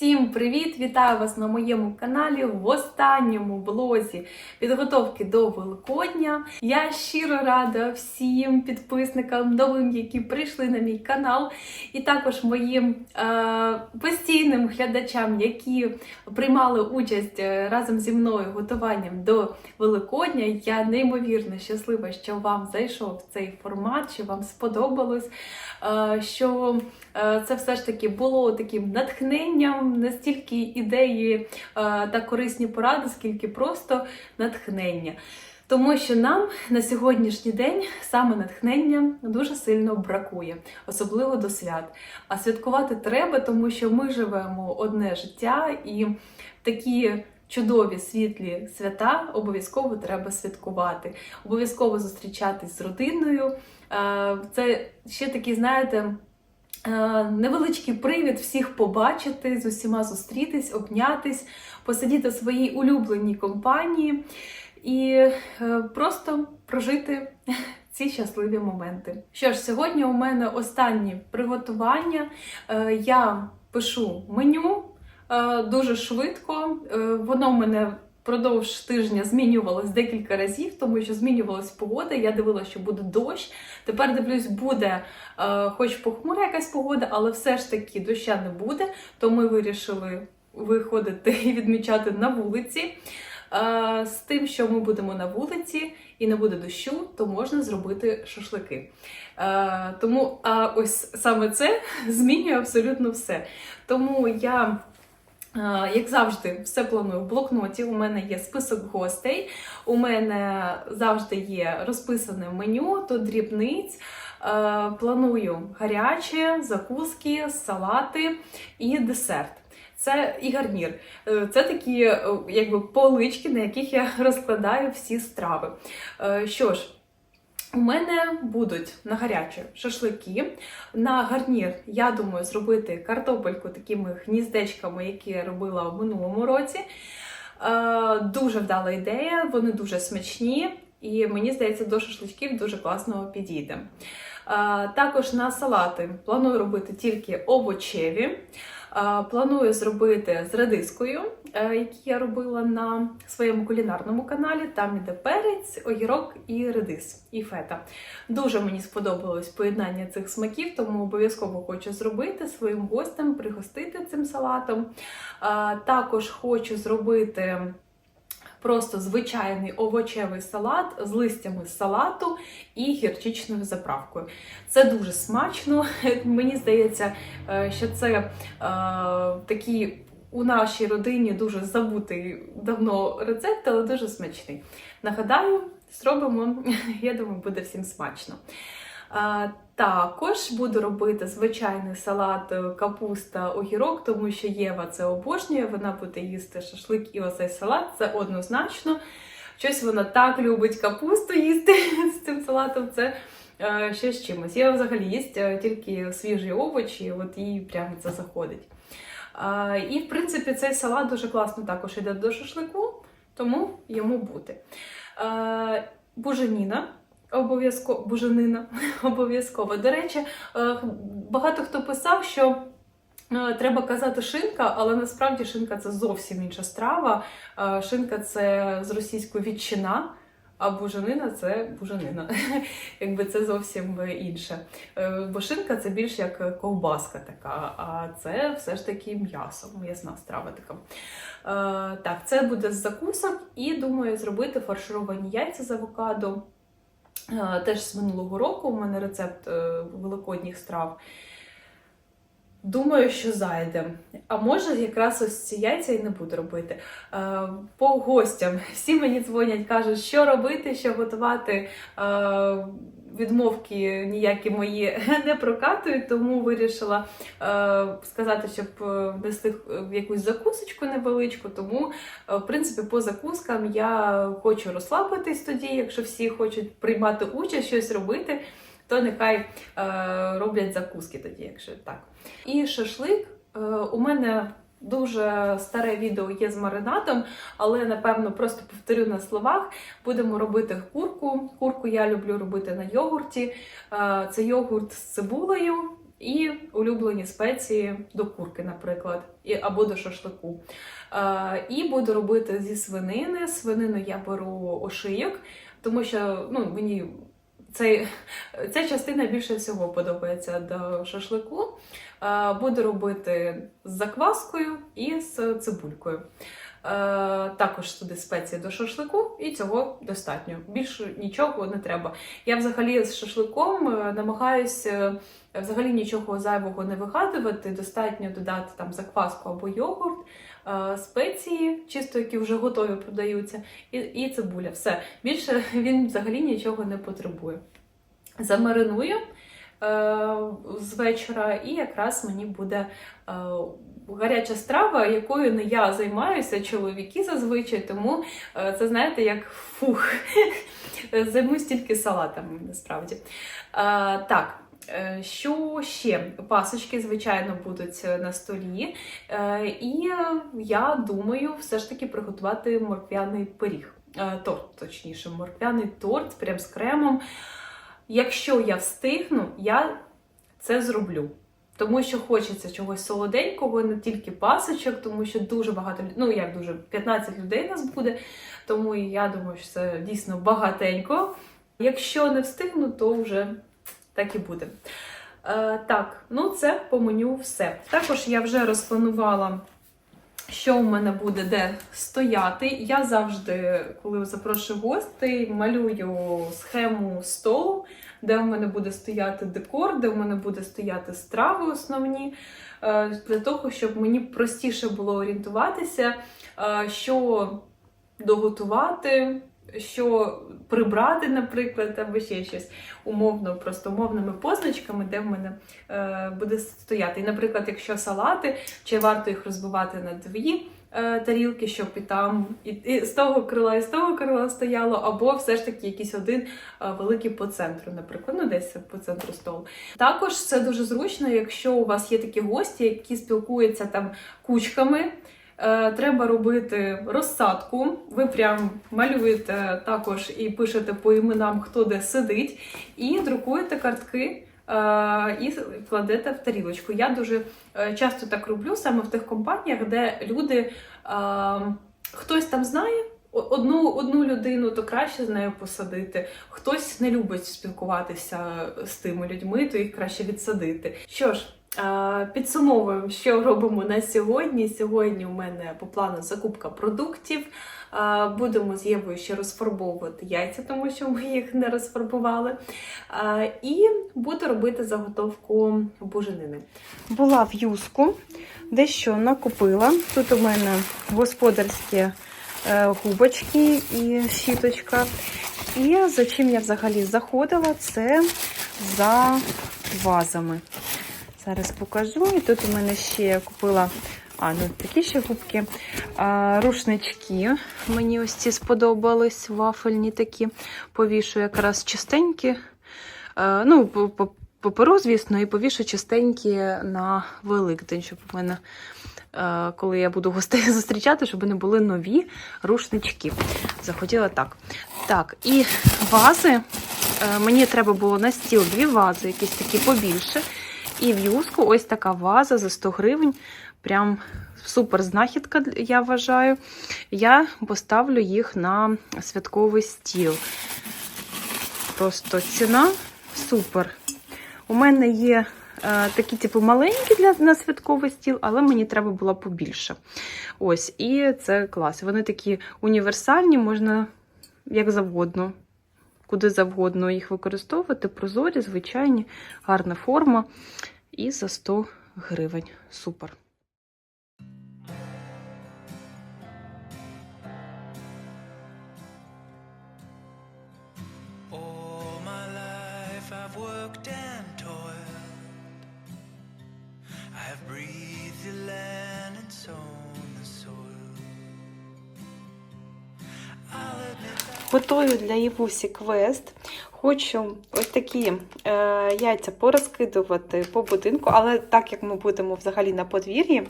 Всім привіт! Вітаю вас на моєму каналі в останньому блозі підготовки до Великодня. Я щиро рада всім підписникам новим, які прийшли на мій канал, і також моїм е, постійним глядачам, які приймали участь е, разом зі мною готуванням до Великодня. Я неймовірно щаслива, що вам зайшов цей формат, що вам сподобалось, е, що це все ж таки було таким натхненням, не стільки ідеї е, та корисні поради, скільки просто натхнення. Тому що нам на сьогоднішній день саме натхнення дуже сильно бракує, особливо до свят. А святкувати треба, тому що ми живемо одне життя і такі. Чудові світлі свята обов'язково треба святкувати, обов'язково зустрічатись з родиною. Е, Це ще такий, знаєте, е, невеличкий привід всіх побачити, з усіма зустрітись, обнятись, посидіти в своїй улюбленій компанії і е, просто прожити ці щасливі моменти. Що ж, сьогодні у мене останні приготування. Е, Я пишу меню е, дуже швидко. Е, Воно в мене впродовж тижня змінювалось декілька разів, тому що змінювалась погода. Я дивилася, що буде дощ. Тепер дивлюсь, буде е, хоч похмура якась погода, але все ж таки доща не буде. То ми вирішили виходити і відмічати на вулиці. Е, З тим, що ми будемо на вулиці і не буде дощу, то можна зробити шашлики. Е, Тому а ось саме це змінює абсолютно все. Тому я. Е, Як завжди, все планую в блокноті. У мене є список гостей. У мене завжди є розписане меню, тут дрібниць. Е, Планую гаряче, закуски, салати і десерт. Це і гарнір. Е, Це такі якби полички, на яких я розкладаю всі страви. Що ж, у мене будуть на гаряче шашлики. На гарнір, я думаю, зробити картопельку такими гніздечками, які я робила в минулому році. Е, Дуже вдала ідея, вони дуже смачні, і мені здається, до шашличків дуже класно підійде. Е, Також на салати планую робити тільки овочеві. Планую зробити з редискою, е, які я робила на своєму кулінарному каналі. Там іде перець, огірок і редис, і фета. Дуже мені сподобалось поєднання цих смаків, тому обов'язково хочу зробити своїм гостям, пригостити цим салатом. Також хочу зробити. Просто звичайний овочевий салат з листями салату і гірчичною заправкою. Це дуже смачно. Мені здається, е, що це е, такий у нашій родині дуже забутий давно рецепт, але дуже смачний. Нагадаю, зробимо, я думаю, буде всім смачно. Також буду робити звичайний салат е, капуста огірок, тому що Єва це обожнює, вона буде їсти шашлик і оцей салат, це однозначно. Щось вона так любить капусту їсти з цим салатом. Це е, ще з чимось. Я взагалі їсть е, тільки свіжі овочі, от їй прямо це заходить. І, в принципі, цей салат дуже класно також йде до шашлику, тому йому бути. Буженіна. Обов'язково буженина обов'язково. До речі, е, багато хто писав, що е, треба казати шинка, але насправді шинка це зовсім інша страва. Е, Шинка це з російської відчина, а буженина це буженина. Якби це зовсім інше. Бо шинка це більш як ковбаска така, а це все ж таки м'ясо, м'ясна страва така. Так, це буде з закусок, і думаю зробити фаршировані яйця з авокадо. Е, Теж з минулого року у мене рецепт е, великодніх страв. Думаю, що зайде. А може, якраз ось ці яйця і не буду робити. Е, По гостям всі мені дзвонять, кажуть, що робити, що готувати. Е, Відмовки ніякі мої не прокатують, тому вирішила е, сказати, щоб е, внести якусь закусочку невеличку. Тому, е, в принципі, по закускам я хочу розслабитись тоді, якщо всі хочуть приймати участь, щось робити, то нехай е, роблять закуски тоді, якщо так. І шашлик е, у мене. Дуже старе відео є з маринадом, але напевно просто повторю на словах. Будемо робити курку. Курку я люблю робити на йогурті. Е, Це йогурт з цибулею і улюблені спеції до курки, наприклад, або до шашлику. Е, і буду робити зі свинини. Свинину я беру ошийок, тому що ну, мені цей, ця частина більше всього подобається до шашлику. Е, Буду робити з закваскою і з цибулькою. Е, Також туди спеції до шашлику, і цього достатньо. Більше нічого не треба. Я взагалі з шашликом е, намагаюся взагалі нічого зайвого не вигадувати. Достатньо додати там закваску або йогурт, спеції, чисто які вже готові продаються, і, і цибуля. Все. Більше він взагалі нічого не потребує. Замариную е, з вечора, і якраз мені буде е, гаряча страва, якою не я займаюся, чоловіки зазвичай, тому е, це знаєте, як фух. Займусь тільки салатами насправді. Е, так. Е, Що ще? Пасочки, звичайно, будуть на столі. Е, І е, я думаю, все ж таки приготувати морквяний пиріг. Е, Торт, точніше, морквяний торт прям з кремом. Якщо я встигну, я це зроблю. Тому що хочеться чогось солоденького, не тільки пасочок, тому що дуже багато ну як дуже 15 людей нас буде, тому я думаю, що це дійсно багатенько. Якщо не встигну, то вже так і буде. Е, так, ну це по меню все. Також я вже розпланувала, що в мене буде де стояти. Я завжди, коли запрошую гостей, малюю схему столу, де в мене буде стояти декор, де в мене буде стояти страви основні, е, для того, щоб мені простіше було орієнтуватися, е, що доготувати. Що прибрати, наприклад, або ще щось умовно, просто умовними позначками, де в мене е, буде стояти. І, наприклад, якщо салати, чи варто їх розбивати на дві е, тарілки, щоб і там і, і з того крила, і з того крила стояло, або все ж таки якийсь один е, великий по центру, наприклад, ну десь по центру столу. Також це дуже зручно, якщо у вас є такі гості, які спілкуються там кучками. Е, Треба робити розсадку. Ви прям малюєте також і пишете по іменам, хто де сидить, і друкуєте картки. е, І кладете в тарілочку. Я дуже е, часто так роблю саме в тих компаніях, де люди хтось там знає одну, одну людину, то краще з нею посадити. Хтось не любить спілкуватися з тими людьми, то їх краще відсадити. Що ж. Підсумовуємо, що робимо на сьогодні. Сьогодні у мене по плану закупка продуктів. Будемо з Євою ще розфарбовувати яйця, тому що ми їх не розфарбували. І буду робити заготовку буженини. Була в юску, дещо накупила. Тут у мене господарські е, губочки і щіточка. І за чим я взагалі заходила, це за вазами. Зараз покажу. І тут у мене ще я купила а, ну, такі ще губки. А, рушнички. Мені ось ці сподобались, вафельні такі. Повішу якраз чистенькі. Е, ну, паперу, звісно, і повішу чистенькі на Великдень, щоб у мене, коли я буду гостей зустрічати, щоб вони були нові рушнички. Захотіла так. Так, і вази. Е, Мені треба було на стіл дві вази, якісь такі побільше. І в юску ось така ваза за 100 гривень. Прям супер знахідка, я вважаю. Я поставлю їх на святковий стіл. Просто ціна супер. У мене є е, такі, типу, маленькі для на святковий стіл, але мені треба було побільше. Ось, і це клас. Вони такі універсальні, можна як завгодно, куди завгодно їх використовувати. Прозорі, звичайні, гарна форма. І за 100 гривень. Супер. Breathed the land and sown Готую для Євусі квест. Хочу ось такі е, яйця порозкидувати по будинку, але так як ми будемо взагалі на подвір'ї,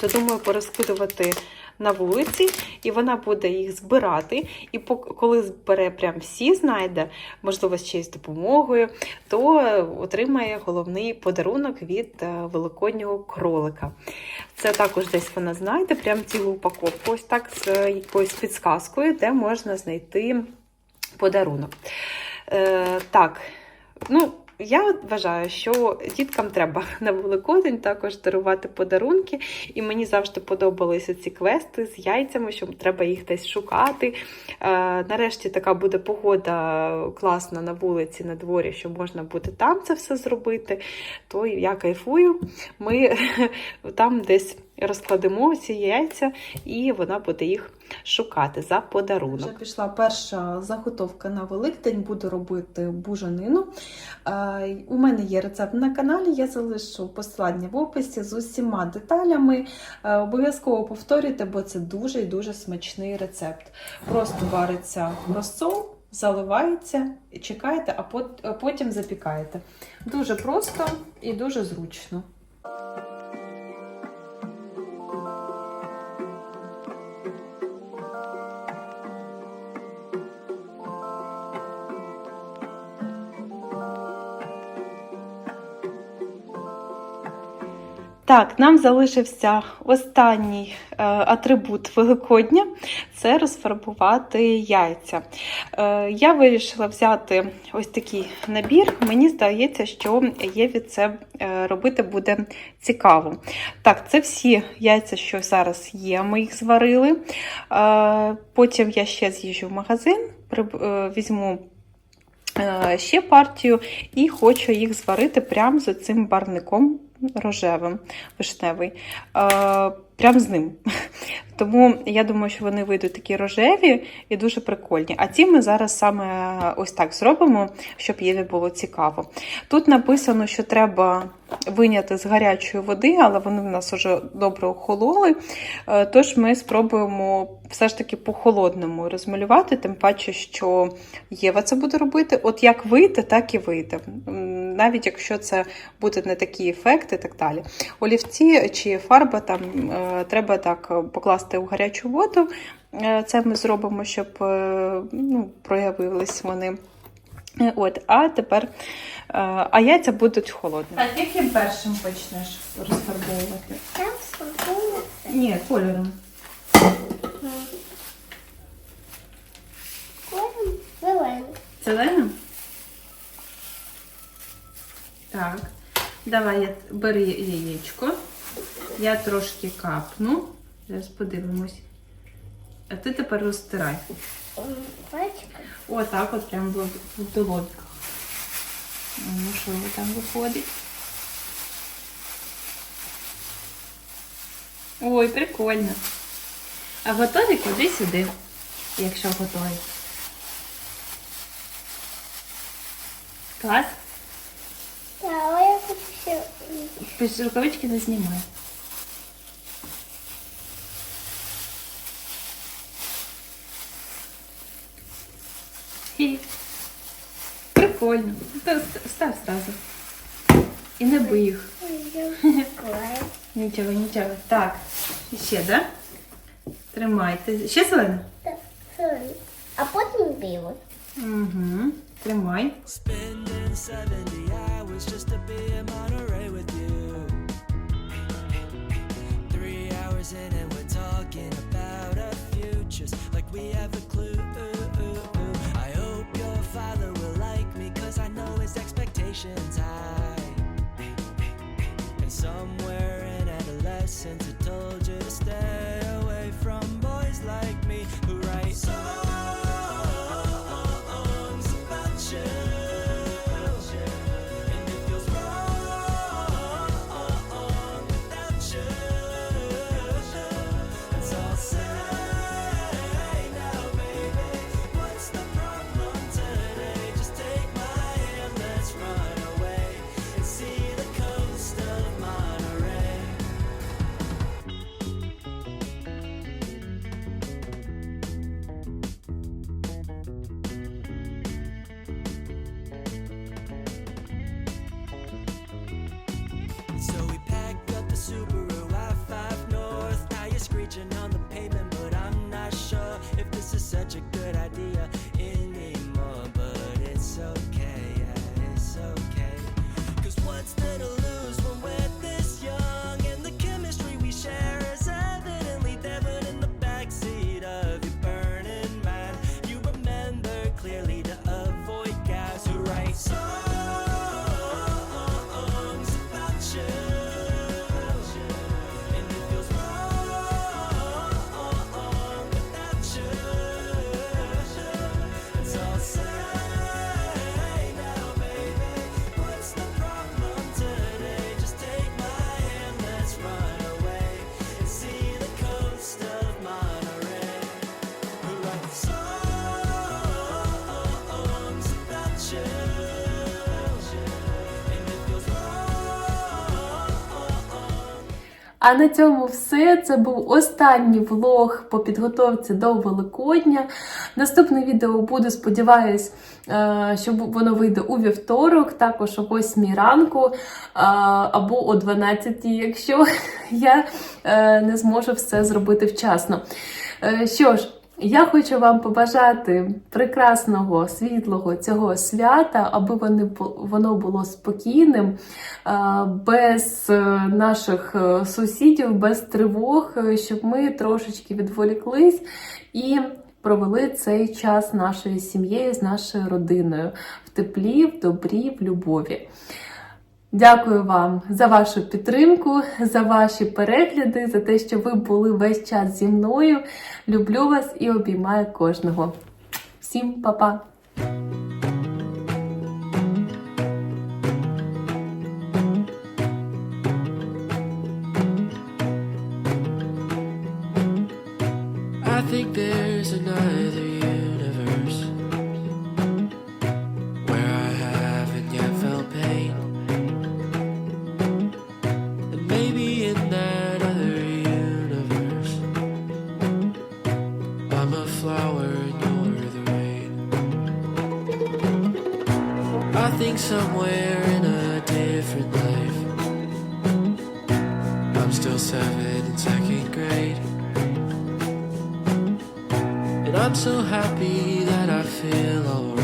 то думаю порозкидувати на вулиці, і вона буде їх збирати. І коли збере прям всі, знайде, можливо, ще й з допомогою, то отримає головний подарунок від е, великоднього кролика. Це також десь вона знайде, прям цілу упаковку, ось так з е, якоюсь підсказкою, де можна знайти подарунок. Е, так, ну. Я вважаю, що діткам треба на Великодень також дарувати подарунки, і мені завжди подобалися ці квести з яйцями, що треба їх десь шукати. Е, нарешті така буде погода класна на вулиці, на дворі, що можна буде там це все зробити. То я кайфую. Ми там десь розкладемо ці яйця, і вона буде їх шукати за подарунок. Вже пішла перша заготовка на Великдень, буду робити бужанину. Е, У мене є рецепт на каналі, я залишу посилання в описі з усіма деталями. Е, Обов'язково повторюйте, бо це дуже і дуже смачний рецепт. Просто вариться розсол, заливається, чекаєте, а потім запікаєте. Дуже просто і дуже зручно. Так, нам залишився останній е, атрибут Великодня це розфарбувати яйця. Е, я вирішила взяти ось такий набір. Мені здається, що є від це е, робити буде цікаво. Так, це всі яйця, що зараз є, ми їх зварили. Е, потім я ще з'їжджу в магазин, приб- е, візьму. Е, Ще партію і хочу їх зварити прямо з цим барником рожевим, вишневий. Е, прям з ним. Тому я думаю, що вони вийдуть такі рожеві і дуже прикольні. А ці ми зараз саме ось так зробимо, щоб Єві було цікаво. Тут написано, що треба виняти з гарячої води, але вони в нас вже добре охололи. Е, Тож ми спробуємо все ж таки по-холодному розмалювати, тим паче, що Єва це буде робити. От як вийде, так і вийде. Навіть якщо це буде не такі ефекти так далі. Олівці чи фарба там е, треба так покласти у гарячу воду. Е, Це ми зробимо, щоб ну, проявились вони. От, а тепер е, а яйця будуть холодні. А яким першим почнеш розфарбовувати? Там. Ні, кольором. Кожен зелений. Зелена? Так. Давай я бери яєчко. Я трошки капну. Зараз подивимось. А ти тепер розтирай. М, Бачиш? Отак от прям в, долоньках. Ну, що там виходить? Ой, прикольно. А готові куди сюди, якщо готові. Клас? Так, але я хочу ще рукавички не знімай. Прикольно. Та ст- Став сразу. І не бий їх. клею. Нічого, нічого. Так, ще, да? Тримайте. Ще зелено? Так, зелений. А потім білий. Угу. Тримай. Spending 70 hours just to be in Monterey with you. Three hours in and we're talking about our futures like we have a clue. I hope your father 现在。А на цьому все. Це був останній влог по підготовці до Великодня. Наступне відео буде, сподіваюсь, е, що воно вийде у вівторок, також о 8 ранку е, або о 12, якщо я е, не зможу все зробити вчасно. Що ж, я хочу вам побажати прекрасного, світлого цього свята, аби вони, воно було спокійним, без е, наших е, сусідів, без тривог, е, щоб ми трошечки відволіклись і провели цей час нашою сім'єю, з нашою родиною в теплі, в добрі, в любові. Дякую вам за вашу підтримку, за ваші перегляди, за те, що ви були весь час зі мною. Люблю вас і обіймаю кожного. Всім па-па! Think there's another I'm so happy that I feel alright.